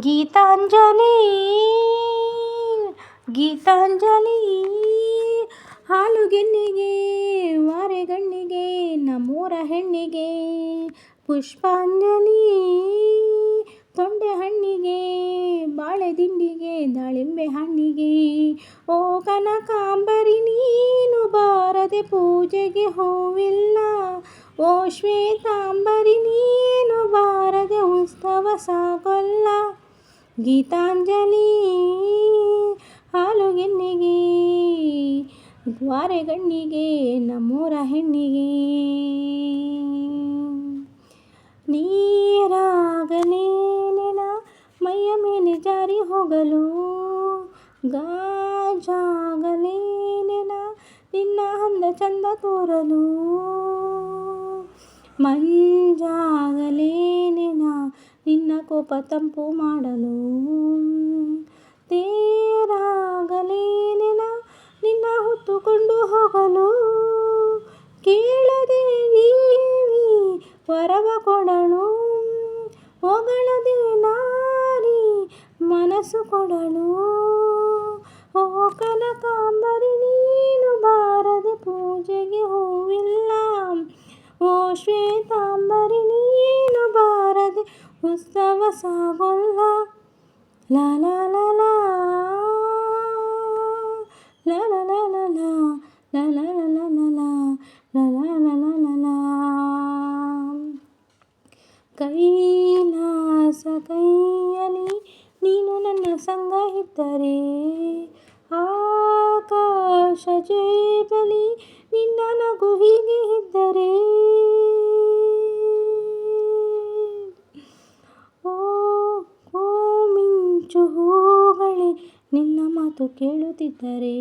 ಗೀತಾಂಜಲಿ ಗೀತಾಂಜಲಿ ವಾರೆ ವಾರೆಗಣ್ಣಿಗೆ, ನಮ್ಮೂರ ಹೆಣ್ಣಿಗೆ, ಪುಷ್ಪಾಂಜಲಿ, ತೊಂಡೆ ಹಣ್ಣಿಗೆ ಬಾಳೆ ದಿಂಡಿಗೆ ದಾಳಿಂಬೆ ಹಣ್ಣಿಗೆ. ಓ ಕನಕಾಂಬರಿ, ನೀನು ಬಾರದೆ ಪೂಜೆಗೆ ಹೂವಿಲ್ಲ. ಓ ಶ್ವೇತಾಂಬರಿ, ನೀನು ಬಾರದೆ ಉತ್ಸವ ಸಾಗೊಲ್ಲ. ಗೀತಾಂಜಲಿ, ಹಾಲು ಗೆನ್ನಿಗೆ, ದ್ವಾರೆ ಗಣ್ಣಿಗೆ, ನಮ್ಮೂರ ಹೆಣ್ಣಿಗೆ. ನೀರಾಗಲೇನೆನ ಮೈಯ ಮೇಲೆ ಜಾರಿ ಹೋಗಲು, ಗಾಜಾಗಲೇ ನಿನ್ನ ಹಂದ ಚಂದ ತೋರಲು. ಮಂಜಾಗಲೇನೆನ ನಿನ್ನ ಕೋಪ ತಂಪು ಮಾಡಲು. ತೇರಾಗಲೇನೆನ ನಿನ್ನ ಹೊತ್ತುಕೊಂಡು ಹೋಗಲು. ಕೇಳದೆ ನೀವಿ ವರವ ಕೊಡಲು. ಹೊಗಳದೆ ನಾರಿ ಮನಸ್ಸು ಕೊಡಲು. ಓ ಕನಕಾಂಬರಿ ಬಾರದೆ ಉತ್ಸವ ಸಾಗೊಲ್ಲ ಲಾ ಲಾ ಲಾ ಲಾ ಲಾ ಲಾ ಲಾ ಲಾ ಲಾ ಲಾ ಲಾ ಲಾ ಲಾ ಲಾ ಲಾ ಲಾ ಲಾ ಲಾ ಲಾ ಲಾ ಲಾ ಕೈಲಾಸ ಕೈಯಲಿ ನೀನು ನನ್ನ ಸಂಗ ಇದ್ದರೆ ಆಕಾಶ ಜೇಬಲಿ ನಿನ್ನ ನಿನ್ನ ಮಾತು ಕೇಳುತ್ತಿದ್ದರೆ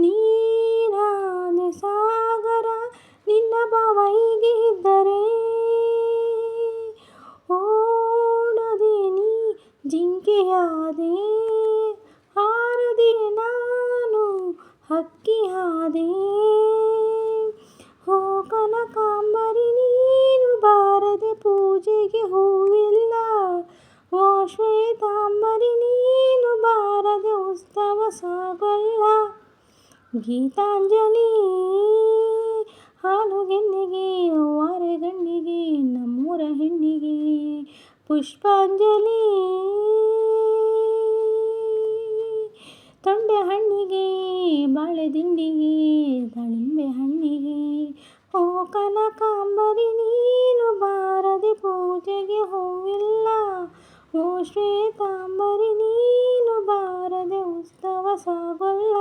ನೀರಾದ ಸಾಗರ ನಿನ್ನ ಭಾವ ಹೀಗೆ ಇದ್ದರೆ ಓಡದೆ ನೀ ಜಿಂಕೆಯಾದೆ, ಹಾರದೆ ನಾನು ಹಕ್ಕಿಯಾದೆ. ಶ್ವೇತಾಂಬರಿ ನೀನು ಬಾರದೆ ಉತ್ಸವ ಸಾಗಲ್ಲ ಗೀತಾಂಜಲಿ ಹಾಲುಗೆನ್ನಿಗೆ ವಾರೆಗಣ್ಣಿಗೆ, ನಮ್ಮೂರ ಹೆಣ್ಣಿಗೆ. ಪುಷ್ಪಾಂಜಲಿ, ತೊಂಡೆ ಹಣ್ಣಿಗೆ, ಬಾಳೆ ದಿಂಡಿಗೆ ದಾಳಿಂಬೆ ಹಣ್ಣಿಗೆ. ಓ ಕನಕಾಂಬರಿ, ನೀನು ಬಾರದೆ ಪೂಜೆಗೆ ಹೂವಿಲ್ಲ. ఓ శ్వేతాంబరి నీను భారద ఉత్సవ సాగొల్ల